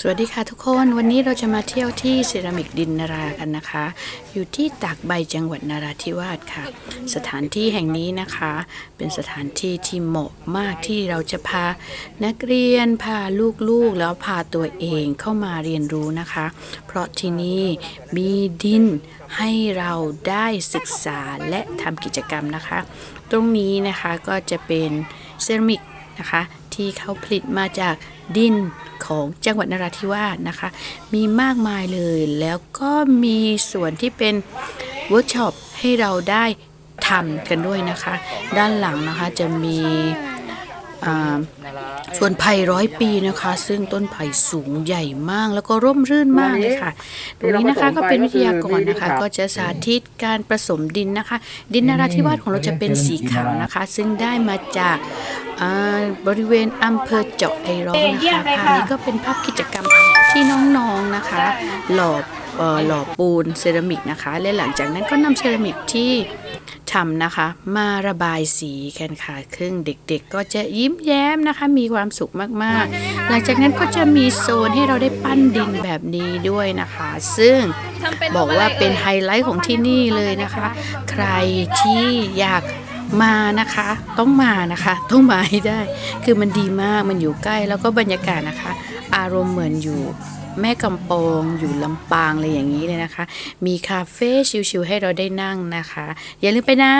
สวัสดีค่ะทุกคนวันนี้เราจะมาเที่ยวที่เซรามิกดินนารากันนะคะ อยู่ที่ตากใบจังหวัดนาราธิวาสค่ะ สถานที่แห่งนี้นะคะ เป็นสถานที่ที่เหมาะมากที่เราจะพานักเรียนพาลูกๆ แล้วพาตัวเองเข้ามาเรียนรู้นะคะ เพราะที่นี่มีดินให้เราได้ศึกษาและทำกิจกรรมนะคะ ตรงนี้นะคะก็จะเป็นเซรามิกนะคะ ที่เขาผลิตมาจากดินของจังหวัดนราธิวาสนะคะ มีมากมายเลยแล้วก็มีส่วนที่เป็นเวิร์กช็อปให้เราได้ทำกันด้วยนะคะ ด้านหลังนะคะจะมีอ่าสวนไผ่ร้อยปีนะคะ ซึ่งต้นไผ่สูงใหญ่มาก แล้วก็ร่มรื่นมากเลยค่ะ ตรงนี้นะคะก็เป็นวิทยากรนะคะ ก็จะสาธิตการผสมดินนะคะ ดินนราธิวาสของเราจะเป็นสีขาวนะคะ ซึ่งได้มาจากอ่า บริเวณอำเภอเจาะไอร้องนะคะภาพนี้ก็เป็นภาพกิจกรรมที่น้องๆนะคะ หล่อเอ่อหล่อปูนเซรามิกนะคะ และหลังจากนั้นก็นำเซรามิกที่ทำนะคะ มาระบายสีกันค่ะซึ่งเด็กๆ ก็จะยิ้มแย้มนะคะ มีความสุขมากๆ หลังจากนั้นก็จะมีโซนให้เราได้ปั้นดินแบบนี้ด้วยนะคะ ซึ่งบอกว่าเป็นไฮไลท์ของที่นี่เลยนะคะ ใครที่อยาก มานะคะ ต้องมานะคะ ต้องมาให้ได้ คือมันดีมากมันอยู่ใกล้แล้วก็บรรยากาศนะคะ อารมณ์เหมือนอยู่แม่กำปองอยู่ลำปางอะไรอย่างนี้เลยนะคะ มีคาเฟ่ชิลๆให้เราได้นั่งนะคะ อย่าลืมไปนะ